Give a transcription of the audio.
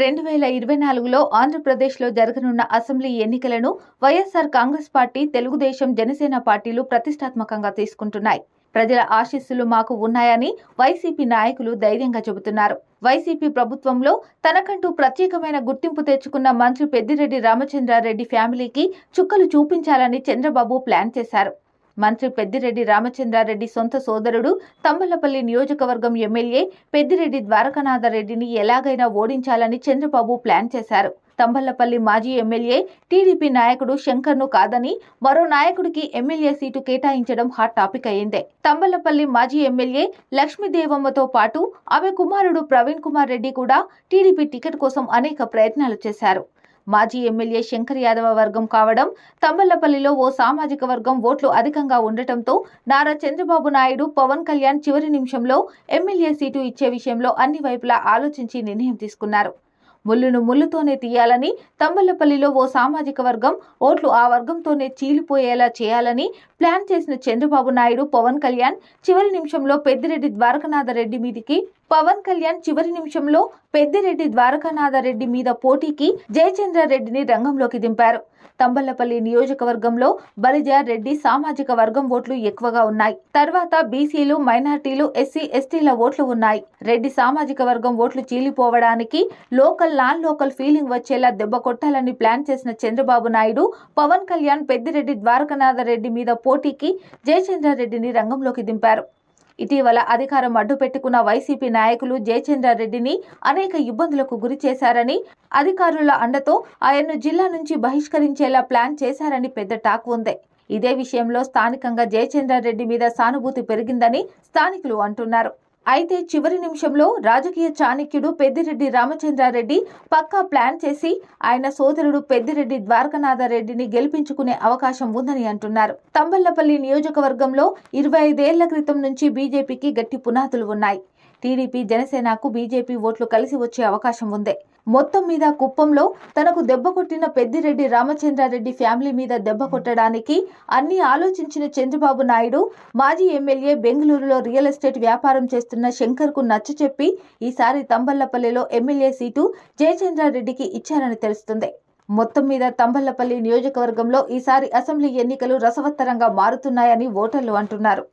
రెండు వేల ఇరవై నాలుగులో ఆంధ్రప్రదేశ్లో జరగనున్న అసెంబ్లీ ఎన్నికలను YSR Congress party Telugu Desam Janasena పార్టీలు ప్రతిష్టాత్మకంగా తీసుకుంటున్నాయి. ప్రజల ఆశీస్సులు మాకు ఉన్నాయని వైసీపీ నాయకులు ధైర్యంగా చెబుతున్నారు. వైసీపీ ప్రభుత్వంలో తనకంటూ ప్రత్యేకమైన గుర్తింపు తెచ్చుకున్న మంత్రి పెద్దిరెడ్డి రామచంద్రారెడ్డి ఫ్యామిలీకి చుక్కలు చూపించాలని చంద్రబాబు ప్లాన్ చేశారు. మంత్రి పెద్దిరెడ్డి రామచంద్రారెడ్డి సొంత సోదరుడు తంబలపల్లి నియోజకవర్గం ఎమ్మెల్యే పెద్దిరెడ్డి ద్వారకానాథరెడ్డిని ఎలాగైనా ఓడించాలని చంద్రబాబు ప్లాన్ చేశారు. తంబలపల్లి మాజీ ఎమ్మెల్యే టీడీపీ నాయకుడు శంకర్ను కాదని మరో నాయకుడికి ఎమ్మెల్యే సీటు కేటాయించడం హాట్ టాపిక్ అయిందే తంబలపల్లి మాజీ ఎమ్మెల్యే లక్ష్మీదేవమ్మతో పాటు ఆమె కుమారుడు ప్రవీణ్ కుమార్ రెడ్డి కూడా టీడీపీ టికెట్ కోసం అనేక ప్రయత్నాలు చేశారు. మాజీ ఎమ్మెల్యే శంకర్ యాదవ వర్గం కావడం తంబళ్ళపల్లిలో ఓ సామాజిక వర్గం ఓట్లు అధికంగా ఉండటంతో నారా చంద్రబాబు నాయుడు పవన్ కళ్యాణ్ చివరి నిమిషంలో ఎమ్మెల్యే సీటు ఇచ్చే విషయంలో అన్ని వైపులా ఆలోచించి నిర్ణయం తీసుకున్నారు. ముళ్ళును ముళ్ళుతోనే తీయాలని తంబళ్ళపల్లిలో ఓ సామాజిక వర్గం ఓట్లు ఆ వర్గంతోనే చీలిపోయేలా చేయాలని ప్లాన్ చేసిన చంద్రబాబు నాయుడు పవన్ కళ్యాణ్ చివరి నిమిషంలో పెద్దిరెడ్డి ద్వారకనాథ రెడ్డి మీదికి పవన్ కళ్యాణ్ చివరి నిమిషంలో పెద్దిరెడ్డి ద్వారకానాథ రెడ్డి మీద పోటీకి జయచంద్రారెడ్డిని రంగంలోకి దింపారు. తంబళ్ళపల్లి నియోజకవర్గంలో బలిజ రెడ్డి సామాజిక వర్గం ఓట్లు ఎక్కువగా ఉన్నాయి. తర్వాత బీసీలు మైనార్టీలు ఎస్సీ ఎస్టీల ఓట్లు ఉన్నాయి. రెడ్డి సామాజిక వర్గం ఓట్లు చీలిపోవడానికి లోకల్ నాన్ లోకల్ ఫీలింగ్ వచ్చేలా దెబ్బ కొట్టాలని ప్లాన్ చేసిన చంద్రబాబు నాయుడు పవన్ కళ్యాణ్ పెద్దిరెడ్డి ద్వారకానాథ రెడ్డి మీద పోటీకి జయచంద్రారెడ్డిని రంగంలోకి దింపారు. ఇటీవల అధికారం అడ్డు పెట్టుకున్న వైసీపీ నాయకులు జయచంద్రారెడ్డిని అనేక ఇబ్బందులకు గురి చేశారని అధికారుల అండతో ఆయన్ను జిల్లా నుంచి బహిష్కరించేలా ప్లాన్ చేశారని పెద్ద టాక్ ఉంది. ఇదే విషయంలో స్థానికంగా జయచంద్రారెడ్డి మీద సానుభూతి పెరిగిందని స్థానికులు అంటున్నారు. అయితే చివరి నిమిషంలో రాజకీయ చాణక్యుడు పెద్దిరెడ్డి రామచంద్రారెడ్డి పక్కా ప్లాన్ చేసి ఆయన సోదరుడు పెద్దిరెడ్డి ద్వారకనాథారెడ్డిని గెలిపించుకునే అవకాశం ఉందని అంటున్నారు. తంబళ్ళపల్లి నియోజకవర్గంలో ఇరవై ఐదేళ్ళ క్రితం నుంచి బీజేపీకి గట్టి పునాదులు ఉన్నాయి. టీడీపీ జనసేనకు బీజేపీ ఓట్లు కలిసి వచ్చే అవకాశం ఉంది. మొత్తం మీద కుప్పంలో తనకు దెబ్బ కొట్టిన పెద్దిరెడ్డి రామచంద్రారెడ్డి ఫ్యామిలీ మీద దెబ్బ కొట్టడానికి అన్ని ఆలోచించిన చంద్రబాబు నాయుడు మాజీ ఎమ్మెల్యే బెంగళూరులో రియల్ ఎస్టేట్ వ్యాపారం చేస్తున్న శంకర్కు నచ్చచెప్పి ఈసారి తంబళ్ళపల్లిలో ఎమ్మెల్యే సీటు జయచంద్రారెడ్డికి ఇచ్చారని తెలుస్తుంది. మొత్తం మీద తంబళ్ళపల్లి నియోజకవర్గంలో ఈసారి అసెంబ్లీ ఎన్నికలు రసవత్తరంగా మారుతున్నాయని ఓటర్లు అంటున్నారు.